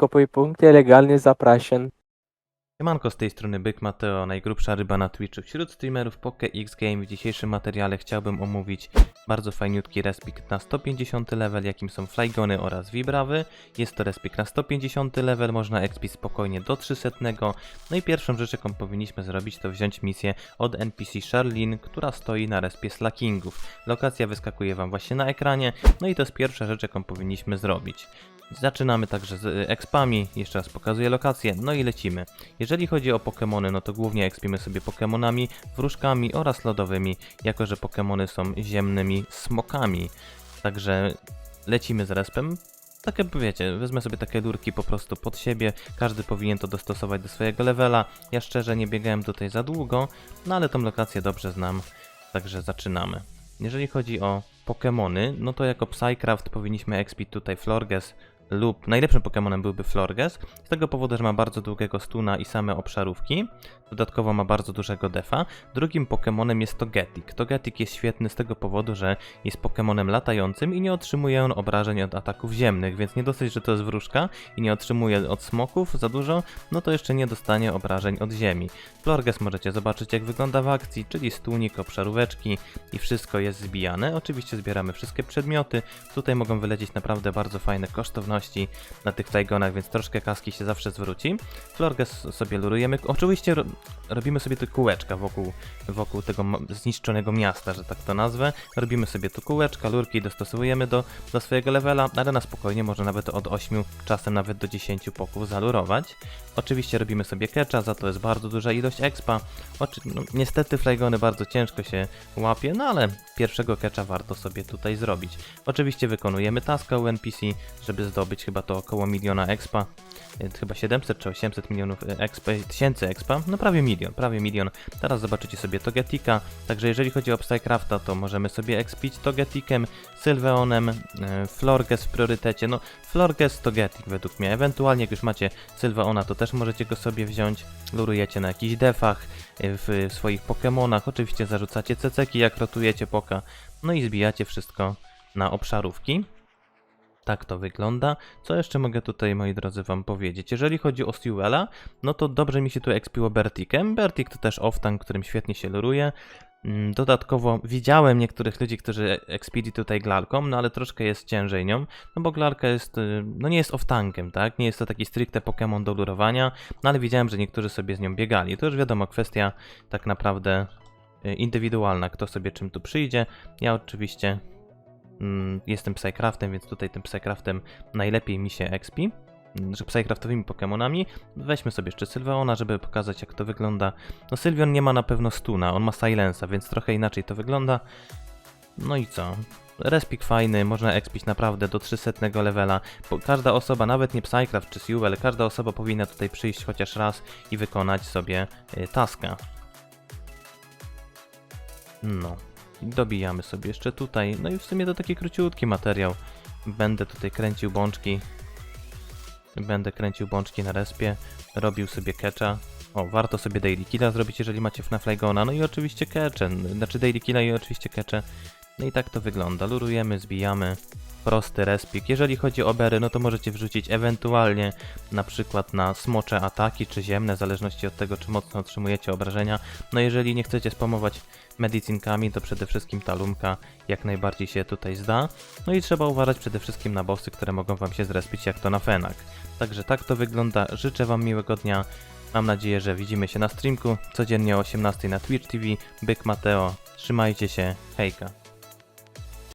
Kopuj punkty, legalnie zapraszam. Siemanko, z tej strony Byk Mateo, najgrubsza ryba na Twitchu. Wśród streamerów Poke X Game w dzisiejszym materiale chciałbym omówić bardzo fajniutki respik na 150 level, jakim są Flygony oraz Vibrawy. Jest to respik na 150 level, można expić spokojnie do 300. No i pierwszą rzecz, jaką powinniśmy zrobić, to wziąć misję od NPC Charlene, która stoi na respie Slackingów. Lokacja wyskakuje Wam właśnie na ekranie, no i to jest pierwsza rzecz, jaką powinniśmy zrobić. Zaczynamy także z y, expami, jeszcze raz pokazuję lokację, no i lecimy. Jeżeli chodzi o Pokémony, no to głównie ekspimy sobie Pokémonami, wróżkami oraz lodowymi, jako że Pokémony są ziemnymi smokami. Także lecimy z respem. Tak jak wiecie, wezmę sobie takie lurki po prostu pod siebie, każdy powinien to dostosować do swojego levela. Ja szczerze nie biegałem tutaj za długo, no ale tą lokację dobrze znam, także zaczynamy. Jeżeli chodzi o Pokémony, no to jako Psycraft powinniśmy expić tutaj Florges lub najlepszym Pokémonem byłby Florges, z tego powodu, że ma bardzo długiego stuna i same obszarówki. Dodatkowo ma bardzo dużego defa. Drugim Pokémonem jest Togetic. Togetic jest świetny z tego powodu, że jest Pokémonem latającym i nie otrzymuje on obrażeń od ataków ziemnych, więc nie dosyć, że to jest wróżka i nie otrzymuje od smoków za dużo, no to jeszcze nie dostanie obrażeń od ziemi. Florges możecie zobaczyć jak wygląda w akcji, czyli stunik, obszaróweczki i wszystko jest zbijane. Oczywiście zbieramy wszystkie przedmioty. Tutaj mogą wylecieć naprawdę bardzo fajne kosztowności na tych flygonach, więc troszkę kaski się zawsze zwróci. Florges sobie lurujemy. Oczywiście ro robimy sobie tu kółeczka wokół, wokół tego zniszczonego miasta, że tak to nazwę. Robimy sobie tu kółeczka, lurki dostosowujemy do, do swojego levela, ale na spokojnie może nawet od 8, czasem nawet do 10 poków zalurować. Oczywiście robimy sobie catcha, za to jest bardzo duża ilość expa. Oczy no, niestety flygony bardzo ciężko się łapie, no ale pierwszego catcha warto sobie tutaj zrobić. Oczywiście wykonujemy taska u NPC, żeby zdobyć chyba to około miliona expa. E, Chyba 700 czy 800 milionów e, expa, tysięcy expa, no prawie milion, prawie milion. Teraz zobaczycie sobie Togetika, także jeżeli chodzi o Psycrafta, to możemy sobie expić Togetikiem, Sylveonem, e, Florges w priorytecie, no Florges, Togetic według mnie, ewentualnie jak już macie Sylveona, to też możecie go sobie wziąć, lurujecie na jakichś defach, e, w swoich Pokémonach, oczywiście zarzucacie ceceki jak rotujecie poka, no i zbijacie wszystko na obszarówki. Tak to wygląda. Co jeszcze mogę tutaj, moi drodzy, wam powiedzieć? Jeżeli chodzi o Sewella, no to dobrze mi się tu expiło Bertikiem. Bertik to też off-tank, którym świetnie się luruje. Mm, Dodatkowo widziałem niektórych ludzi, którzy expili tutaj glalką, no ale troszkę jest ciężej nią, no bo glalka jest, y, no nie jest off-tankiem, tak? Nie jest to taki stricte Pokémon do lurowania, no ale widziałem, że niektórzy sobie z nią biegali. To już wiadomo, kwestia tak naprawdę y, indywidualna, kto sobie czym tu przyjdzie. Ja oczywiście jestem Psycraftem, więc tutaj tym Psycraftem najlepiej mi się expi. mm, Że Psycraftowymi Pokémonami. Weźmy sobie jeszcze Sylveona, żeby pokazać jak to wygląda. No Sylveon nie ma na pewno stuna, on ma silensa, więc trochę inaczej to wygląda. No i co? Respik fajny, można expić naprawdę do 300 levela. Każda osoba, nawet nie Psycraft czy Sewell, każda osoba powinna tutaj przyjść chociaż raz i wykonać sobie y, taska. No, dobijamy sobie jeszcze tutaj. No i w sumie to taki króciutki materiał. Będę tutaj kręcił bączki. Będę kręcił bączki na respie. Robił sobie catcha. O, warto sobie daily killa zrobić, jeżeli macie FNAF Flygona. No i oczywiście catche. Znaczy daily killa i oczywiście catche. No i tak to wygląda. Lurujemy, zbijamy. Prosty respik. Jeżeli chodzi o bery, no to możecie wrzucić ewentualnie na przykład na smocze ataki czy ziemne, w zależności od tego, czy mocno otrzymujecie obrażenia. No jeżeli nie chcecie spamować medycynkami, to przede wszystkim ta lumka jak najbardziej się tutaj zda. No i trzeba uważać przede wszystkim na bossy, które mogą wam się zrespić, jak to na Fenak. Także tak to wygląda. Życzę wam miłego dnia. Mam nadzieję, że widzimy się na streamku codziennie o 18 na Twitch TV. Byk Mateo. Trzymajcie się. Hejka.